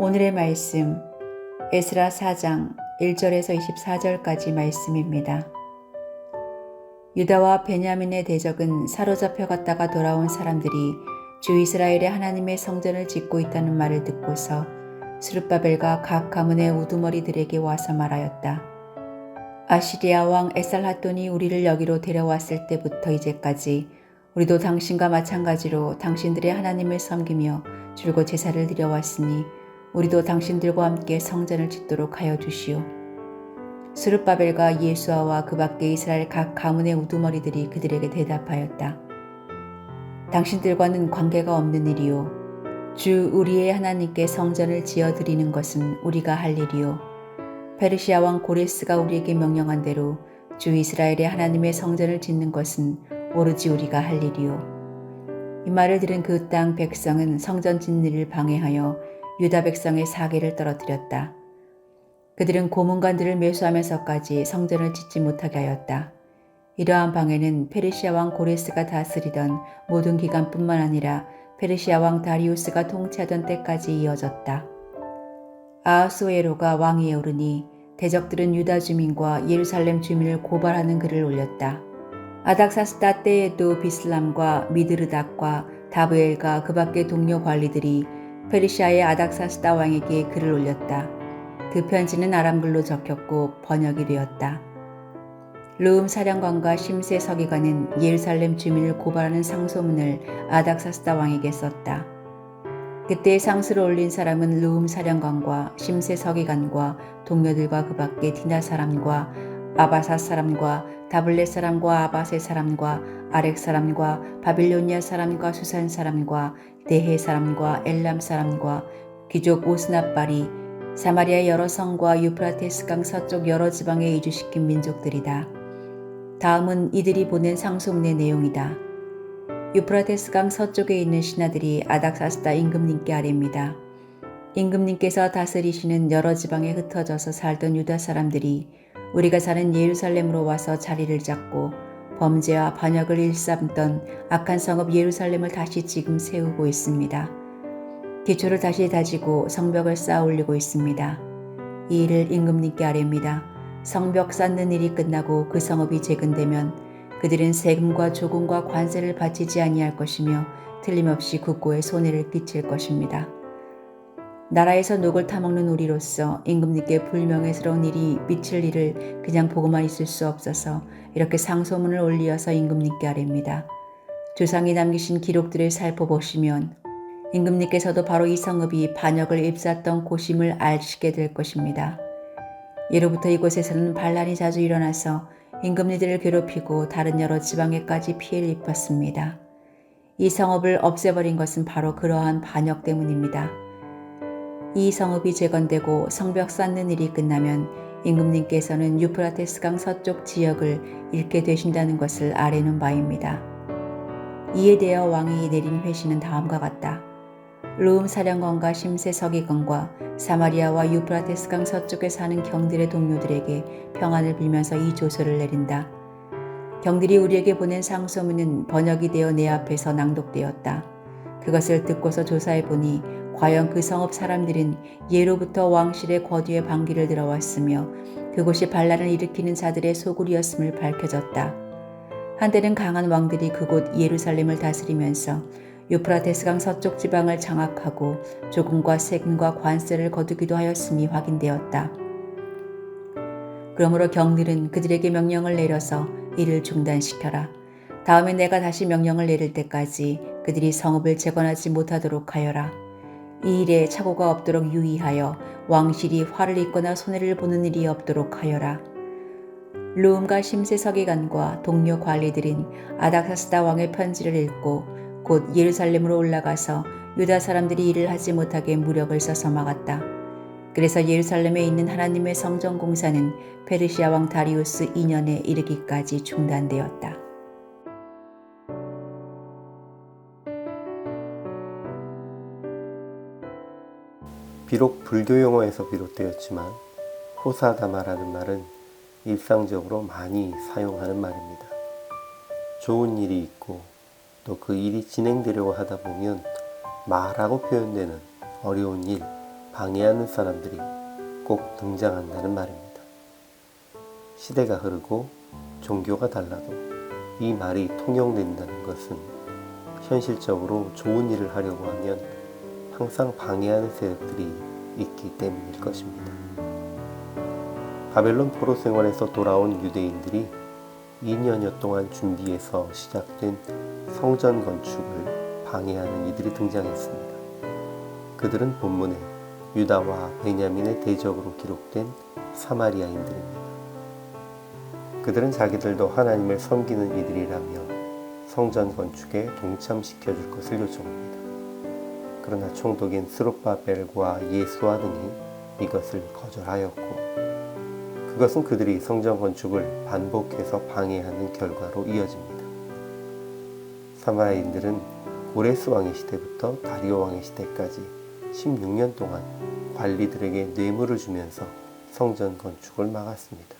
오늘의 말씀 에스라 4장 1절에서 24절까지 말씀입니다. 유다와 베냐민의 대적은 사로잡혀 갔다가 돌아온 사람들이 주 이스라엘의 하나님의 성전을 짓고 있다는 말을 듣고서 스룹바벨과 각 가문의 우두머리들에게 와서 말하였다. 아시리아 왕 에살핫돈이 우리를 여기로 데려왔을 때부터 이제까지 우리도 당신과 마찬가지로 당신들의 하나님을 섬기며 줄곧 제사를 드려왔으니 우리도 당신들과 함께 성전을 짓도록 하여 주시오. 스룹바벨과 예수아와 그 밖에 이스라엘 각 가문의 우두머리들이 그들에게 대답하였다. 당신들과는 관계가 없는 일이요. 주 우리의 하나님께 성전을 지어 드리는 것은 우리가 할 일이요. 페르시아 왕 고레스가 우리에게 명령한 대로 주 이스라엘의 하나님의 성전을 짓는 것은 오로지 우리가 할 일이요. 이 말을 들은 그 땅 백성은 성전 짓는 일을 방해하여 유다 백성의 사계를 떨어뜨렸다. 그들은 고문관들을 매수하면서까지 성전을 짓지 못하게 하였다. 이러한 방해는 페르시아 왕 고레스가 다스리던 모든 기간뿐만 아니라 페르시아 왕 다리우스가 통치하던 때까지 이어졌다. 아하수에로가 왕위에 오르니 대적들은 유다 주민과 예루살렘 주민을 고발하는 글을 올렸다. 아닥사스다 때에도 비슬람과 미드르닥과 다브엘과 그 밖의 동료 관리들이 페르시아의 아닥사스다 왕에게 글을 올렸다. 그 편지는 아람글로 적혔고 번역이 되었다. 르움 사령관과 심세 서기관은 예루살렘 주민을 고발하는 상소문을 아닥사스다 왕에게 썼다. 그때 상수를 올린 사람은 르움 사령관과 심세 서기관과 동료들과 그 밖에 디나 사람과 아바사 사람과 다블렛 사람과 아바세 사람과 아렉 사람과 바빌로니아 사람과 수산 사람과 대해 사람과 엘람 사람과 귀족 오스나발이 사마리아 여러 성과 유프라테스 강 서쪽 여러 지방에 이주시킨 민족들이다. 다음은 이들이 보낸 상소문의 내용이다. 유프라테스 강 서쪽에 있는 신하들이 아닥사스다 임금님께 아뢰입니다. 임금님께서 다스리시는 여러 지방에 흩어져서 살던 유다 사람들이 우리가 사는 예루살렘으로 와서 자리를 잡고 범죄와 반역을 일삼던 악한 성읍 예루살렘을 다시 지금 세우고 있습니다. 기초를 다시 다지고 성벽을 쌓아 올리고 있습니다. 이 일을 임금님께 아뢰입니다. 성벽 쌓는 일이 끝나고 그 성읍이 재건되면 그들은 세금과 조금과 관세를 바치지 아니할 것이며 틀림없이 국고에 손해를 끼칠 것입니다. 나라에서 녹을 타먹는 우리로서 임금님께 불명예스러운 일이 미칠 일을 그냥 보고만 있을 수 없어서 이렇게 상소문을 올리어서 임금님께 아뢰입니다. 조상이 남기신 기록들을 살펴보시면 임금님께서도 바로 이 성읍이 반역을 입쌌던 곳임을 아시게 될 것입니다. 예로부터 이곳에서는 반란이 자주 일어나서 임금니들을 괴롭히고 다른 여러 지방에까지 피해를 입었습니다. 이 성읍을 없애버린 것은 바로 그러한 반역 때문입니다. 이 성읍이 재건되고 성벽 쌓는 일이 끝나면 임금님께서는 유프라테스강 서쪽 지역을 잃게 되신다는 것을 아뢰는 바입니다. 이에 대하여 왕이 내린 회신은 다음과 같다. 루움 사령관과 심세 서기관과 사마리아와 유프라테스강 서쪽에 사는 경들의 동료들에게 평안을 빌면서 이 조서를 내린다. 경들이 우리에게 보낸 상소문은 번역이 되어 내 앞에서 낭독되었다. 그것을 듣고서 조사해 보니 과연 그 성읍 사람들은 예로부터 왕실의 거두에 방귀를 들어왔으며 그곳이 반란을 일으키는 자들의 소굴이었음을 밝혀졌다. 한때는 강한 왕들이 그곳 예루살렘을 다스리면서 유프라테스강 서쪽 지방을 장악하고 조금과 세금과 관세를 거두기도 하였음이 확인되었다. 그러므로 경들은 그들에게 명령을 내려서 이를 중단시켜라. 다음에 내가 다시 명령을 내릴 때까지 그들이 성읍을 재건하지 못하도록 하여라. 이 일에 착오가 없도록 유의하여 왕실이 화를 입거나 손해를 보는 일이 없도록 하여라. 루움과 심세 서기관과 동료 관리들은 아닥사스다 왕의 편지를 읽고 곧 예루살렘으로 올라가서 유다 사람들이 일을 하지 못하게 무력을 써서 막았다. 그래서 예루살렘에 있는 하나님의 성전 공사는 페르시아 왕 다리우스 2년에 이르기까지 중단되었다. 비록 불교 용어에서 비롯되었지만 호사다마라는 말은 일상적으로 많이 사용하는 말입니다. 좋은 일이 있고 또 그 일이 진행되려고 하다 보면 말하고 표현되는 어려운 일, 방해하는 사람들이 꼭 등장한다는 말입니다. 시대가 흐르고 종교가 달라도 이 말이 통용된다는 것은 현실적으로 좋은 일을 하려고 하면 항상 방해하는 세력들이 있기 때문일 것입니다. 바벨론 포로 생활에서 돌아온 유대인들이 2년여 동안 준비해서 시작된 성전 건축을 방해하는 이들이 등장했습니다. 그들은 본문에 유다와 베냐민의 대적으로 기록된 사마리아인들입니다. 그들은 자기들도 하나님을 섬기는 이들이라며 성전 건축에 동참시켜 줄 것을 요청합니다. 그러나 총독인 스룹바벨과 예수와 등이 이것을 거절하였고 그것은 그들이 성전 건축을 반복해서 방해하는 결과로 이어집니다. 사마리아인들은 고레스 왕의 시대부터 다리오 왕의 시대까지 16년 동안 관리들에게 뇌물을 주면서 성전 건축을 막았습니다.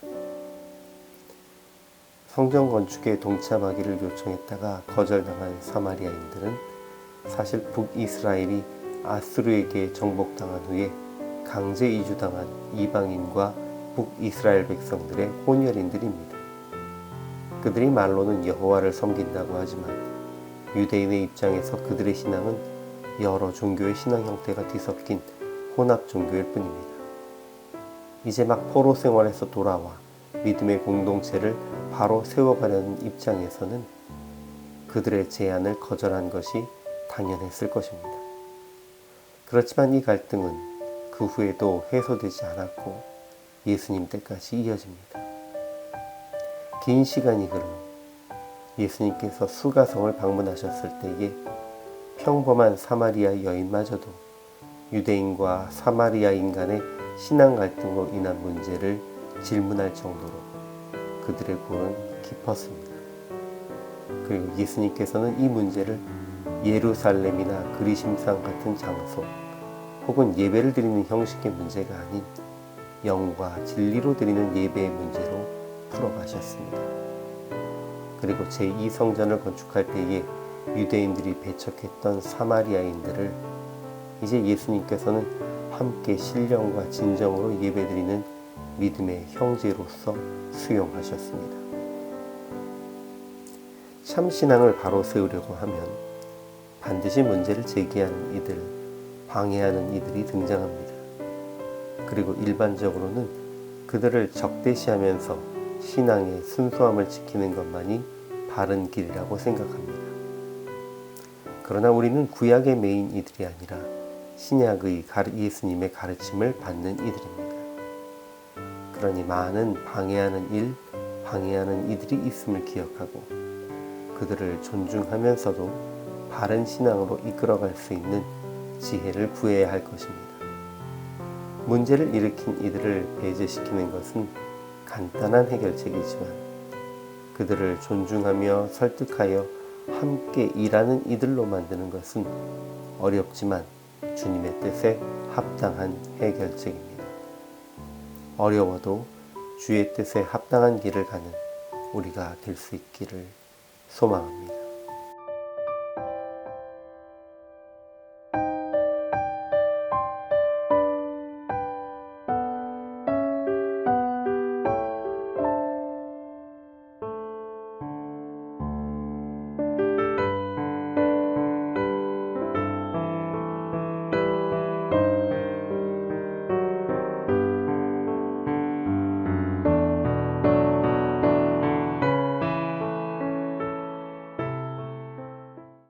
성전 건축에 동참하기를 요청했다가 거절당한 사마리아인들은 사실 북이스라엘이 아스루에게 정복당한 후에 강제 이주당한 이방인과 북이스라엘 백성들의 혼혈인들입니다. 그들이 말로는 여호와를 섬긴다고 하지만 유대인의 입장에서 그들의 신앙은 여러 종교의 신앙 형태가 뒤섞인 혼합 종교일 뿐입니다. 이제 막 포로 생활에서 돌아와 믿음의 공동체를 바로 세워가려는 입장에서는 그들의 제안을 거절한 것이 당연했을 것입니다. 그렇지만 이 갈등은 그 후에도 해소되지 않았고 예수님 때까지 이어집니다. 긴 시간이 흐르 예수님께서 수가성을 방문하셨을 때에 평범한 사마리아 여인마저도 유대인과 사마리아인 간의 신앙 갈등으로 인한 문제를 질문할 정도로 그들의 골은 깊었습니다. 그리고 예수님께서는 이 문제를 예루살렘이나 그리심상 같은 장소 혹은 예배를 드리는 형식의 문제가 아닌 영과 진리로 드리는 예배의 문제로 풀어가셨습니다. 그리고 제2성전을 건축할 때에 유대인들이 배척했던 사마리아인들을 이제 예수님께서는 함께 신령과 진정으로 예배드리는 믿음의 형제로서 수용하셨습니다. 참 신앙을 바로 세우려고 하면 반드시 문제를 제기하는 이들, 방해하는 이들이 등장합니다. 그리고 일반적으로는 그들을 적대시하면서 신앙의 순수함을 지키는 것만이 바른 길이라고 생각합니다. 그러나 우리는 구약의 메인 이들이 아니라 신약의 예수님의 가르침을 받는 이들입니다. 그러니 많은 방해하는 일, 방해하는 이들이 있음을 기억하고 그들을 존중하면서도 바른 신앙으로 이끌어갈 수 있는 지혜를 구해야 할 것입니다. 문제를 일으킨 이들을 배제시키는 것은 간단한 해결책이지만 그들을 존중하며 설득하여 함께 일하는 이들로 만드는 것은 어렵지만 주님의 뜻에 합당한 해결책입니다. 어려워도 주의 뜻에 합당한 길을 가는 우리가 될 수 있기를 소망합니다.